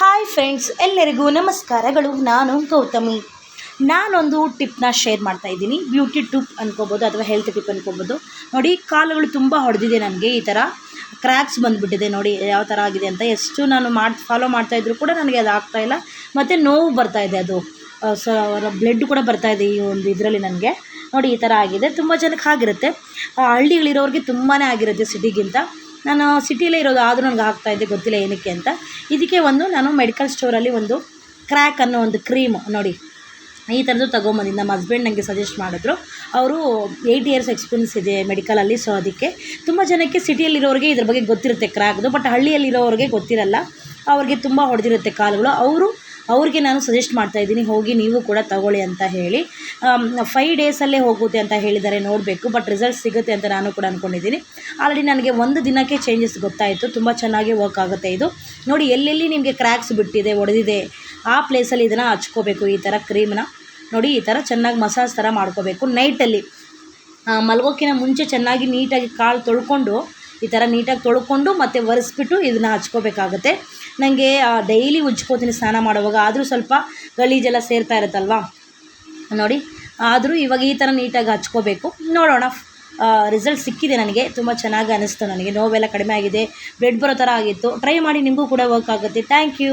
Hi friends ಎಲ್ಲರಿಗೂ ನಮಸ್ಕಾರಗಳು. ನಾನು ಗೌತಮಿ. ನಾನೊಂದು ಟಿಪ್ನ ಶೇರ್ ಮಾಡ್ತಾ ಇದ್ದೀನಿ. ಬ್ಯೂಟಿ ಟಿಪ್ ಅನ್ಕೋಬೋದು ಅಥವಾ ಹೆಲ್ತ್ ಟಿಪ್ ಅನ್ಕೋಬೋದು. ನೋಡಿ, ಕಾಲುಗಳು ತುಂಬ ಹೊಡೆದಿದೆ ನನಗೆ. ಈ ಥರ ಕ್ರ್ಯಾಕ್ಸ್ ಬಂದುಬಿಟ್ಟಿದೆ ನೋಡಿ, ಯಾವ ಥರ ಆಗಿದೆ ಅಂತ. ಎಷ್ಟು ನಾನು ಮಾಡ್ ಫಾಲೋ ಇದ್ದರೂ ಕೂಡ ನನಗೆ ಅದು ಆಗ್ತಾಯಿಲ್ಲ ಮತ್ತು ನೋವು ಬರ್ತಾ ಇದೆ ಅದು. ಸೊ ಬ್ಲಡ್ ಕೂಡ ಬರ್ತಾ ಇದೆ ಈ ಒಂದು ಇದರಲ್ಲಿ ನನಗೆ. ನೋಡಿ, ಈ ಥರ ಆಗಿದೆ. ತುಂಬ ಜನಕ್ಕೆ ಆಗಿರುತ್ತೆ ಹಳ್ಳಿಗಳಿರೋರಿಗೆ ತುಂಬಾ ಆಗಿರುತ್ತೆ ಸಿಟಿಗಿಂತ ನಾನು ಸಿಟಿಲೇ ಇರೋದು, ಆದರೂ ನನಗೆ ಆಗ್ತಾ ಇದೆ, ಗೊತ್ತಿಲ್ಲ ಏನಕ್ಕೆ ಅಂತ. ಇದಕ್ಕೆ ಒಂದು ನಾನು ಮೆಡಿಕಲ್ ಸ್ಟೋರಲ್ಲಿ ಒಂದು ಕ್ರ್ಯಾಕ್ ಅನ್ನೋ ಒಂದು ಕ್ರೀಮ್ ನೋಡಿ, ಈ ಥರದ್ದು ತೊಗೊಂಬಂದಿದ್ದು ನಮ್ಮ ಹಸ್ಬೆಂಡ್ ನನಗೆ ಸಜೆಸ್ಟ್ ಮಾಡಿದ್ರು. ಅವರು ಏಯ್ಟ್ ಇಯರ್ಸ್ ಎಕ್ಸ್ಪೀರಿಯನ್ಸ್ ಇದೆ ಮೆಡಿಕಲಲ್ಲಿ ಸೊ ಅದಕ್ಕೆ ತುಂಬ ಜನಕ್ಕೆ ಸಿಟಿಯಲ್ಲಿರೋರಿಗೆ ಇದ್ರ ಬಗ್ಗೆ ಗೊತ್ತಿರುತ್ತೆ ಕ್ರ್ಯಾಕ್ದು ಬಟ್ ಹಳ್ಳಿಯಲ್ಲಿರೋರಿಗೆ ಗೊತ್ತಿರಲ್ಲ. ಅವ್ರಿಗೆ ತುಂಬ ಹೊಡೆದಿರುತ್ತೆ ಕಾಲುಗಳು. ಅವರು ಅವ್ರಿಗೆ ನಾನು ಸಜೆಸ್ಟ್ ಮಾಡ್ತಾ ಇದ್ದೀನಿ, ಹೋಗಿ ನೀವು ಕೂಡ ತಗೊಳ್ಳಿ ಅಂತ ಹೇಳಿ. ಫೈವ್ ಡೇಸಲ್ಲೇ ಹೋಗುತ್ತೆ ಅಂತ ಹೇಳಿದ್ದಾರೆ, ನೋಡಬೇಕು ಬಟ್ ರಿಸಲ್ಟ್ ಸಿಗುತ್ತೆ ಅಂತ ನಾನು ಕೂಡ ಅಂದ್ಕೊಂಡಿದ್ದೀನಿ ಆಲ್ರೆಡಿ ನನಗೆ ಒಂದು ದಿನಕ್ಕೆ ಚೇಂಜಸ್ ಗೊತ್ತಾಯಿತು, ತುಂಬ ಚೆನ್ನಾಗಿ ವರ್ಕ್ ಆಗುತ್ತೆ ಇದು. ನೋಡಿ, ಎಲ್ಲೆಲ್ಲಿ ನಿಮಗೆ ಕ್ರ್ಯಾಕ್ಸ್ ಬಿಟ್ಟಿದೆ, ಒಡೆದಿದೆ, ಆ ಪ್ಲೇಸಲ್ಲಿ ಇದನ್ನು ಹಚ್ಕೋಬೇಕು, ಈ ಥರ ಕ್ರೀಮ್ನ ನೋಡಿ, ಈ ಥರ ಚೆನ್ನಾಗಿ ಮಸಾಜ್ ಥರ ಮಾಡ್ಕೋಬೇಕು. ನೈಟಲ್ಲಿ ಮಲಗೋಕ್ಕಿನ ಮುಂಚೆ ಚೆನ್ನಾಗಿ ನೀಟಾಗಿ ಕಾಲು ತೊಳ್ಕೊಂಡು ಈ ಥರ ನೀಟಾಗಿ ತೊಳ್ಕೊಂಡು ಮತ್ತು ಒರೆಸ್ಬಿಟ್ಟು ಇದನ್ನು ಹಚ್ಕೋಬೇಕಾಗತ್ತೆ. ನನಗೆ ಡೈಲಿ ಉಜ್ಕೋತೀನಿ ಸ್ನಾನ ಮಾಡುವಾಗ. ಆದರೂ ಸ್ವಲ್ಪ ಗಲೀಜೆಲ್ಲ ಸೇರ್ತಾ ಇರುತ್ತಲ್ವಾ? ನೋಡಿ, ಆದರೂ ಇವಾಗ ಈ ಥರ ನೀಟಾಗಿ ಹಚ್ಕೋಬೇಕು. ನೋಡೋಣ. ರಿಸಲ್ಟ್ ಸಿಕ್ಕಿದೆ ನನಗೆ. ತುಂಬ ಚೆನ್ನಾಗಿ ಅನ್ನಿಸ್ತು ನನಗೆ. ನೋವೆಲ್ಲ ಕಡಿಮೆ ಆಗಿದೆ. ಬ್ಲಡ್ ಬರೋ ಥರ ಆಗಿತ್ತು. ಟ್ರೈ ಮಾಡಿ ನಿಮಗೂ ಕೂಡ ವರ್ಕ್ ಆಗುತ್ತೆ. Thank you.